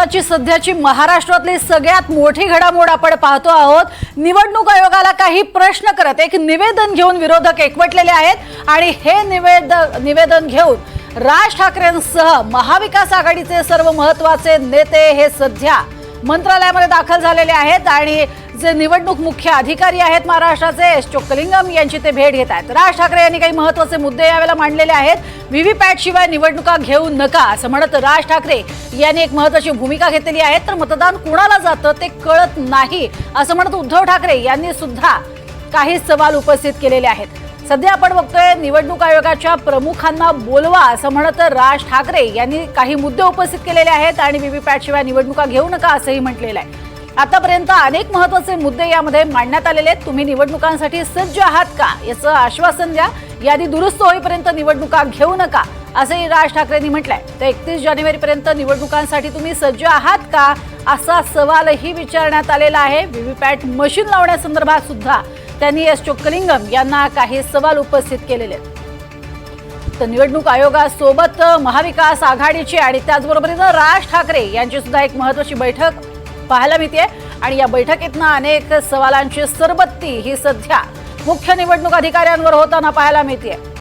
भारताची सध्याची महाराष्ट्रातली सगळ्यात मोठी घडामोड आपण पाहतो आहोत. निवडणूक आयोगाला काही प्रश्न करत एक निवेदन घेऊन विरोधक एकवटलेले आहेत आणि हे निवेद निवेदन घेऊन राज ठाकरेंसह महाविकास आघाडीचे सर्व महत्त्वाचे नेते हे सध्या मंत्रालयामध्ये दाखल झालेले आहेत आणि जे निवडणूक मुख्य अधिकारी आहेत महाराष्ट्राचे एस चोक्कलिंगम यांची ते भेट घेत आहेत. राज ठाकरे यांनी काही महत्त्वाचे मुद्दे यावेळेला मांडलेले आहेत. व्हीव्हीपॅट शिवाय निवडणुका घेऊ नका असं म्हणत राज ठाकरे यांनी एक महत्वाची भूमिका घेतलेली आहे. तर मतदान कुणाला जातं ते कळत नाही असं म्हणत उद्धव ठाकरे यांनी सुद्धा काही सवाल उपस्थित केलेले आहेत. सध्या आपण बघतोय निवडणूक आयोगाच्या प्रमुखांना बोलवा असं म्हणत राज ठाकरे यांनी काही मुद्दे उपस्थित केलेले आहेत आणि व्हीव्हीपॅट शिवाय निवडणुका घेऊ नका असंही म्हटलेलं आहे. आतापर्यंत अनेक महत्त्वाचे मुद्दे यामध्ये मांडण्यात आलेले आहेत. तुम्ही निवडणुकांसाठी सज्ज आहात का? याचं आश्वासन द्या. यादी दुरुस्त होईपर्यंत निवडणुका घेऊ नका असंही राज ठाकरेंनी म्हटलंय. तर एकतीस जानेवारीपर्यंत निवडणुकांसाठी तुम्ही सज्ज आहात का? असा सवालही विचारण्यात आलेला आहे. व्हीव्हीपॅट मशीन लावण्यासंदर्भात सुद्धा त्यांनी एस चोक्कलिंगम यांना काही सवाल उपस्थित केलेले आहेत. तर निवडणूक आयोगासोबत महाविकास आघाडीची आणि त्याचबरोबरीनं राज ठाकरे यांची सुद्धा एक महत्वाची बैठक पाहायला मिळते आणि या बैठकीतनं अनेक सवालांची सरबत्ती ही सध्या मुख्य निवडणूक अधिकाऱ्यांवर होताना पाहायला मिळते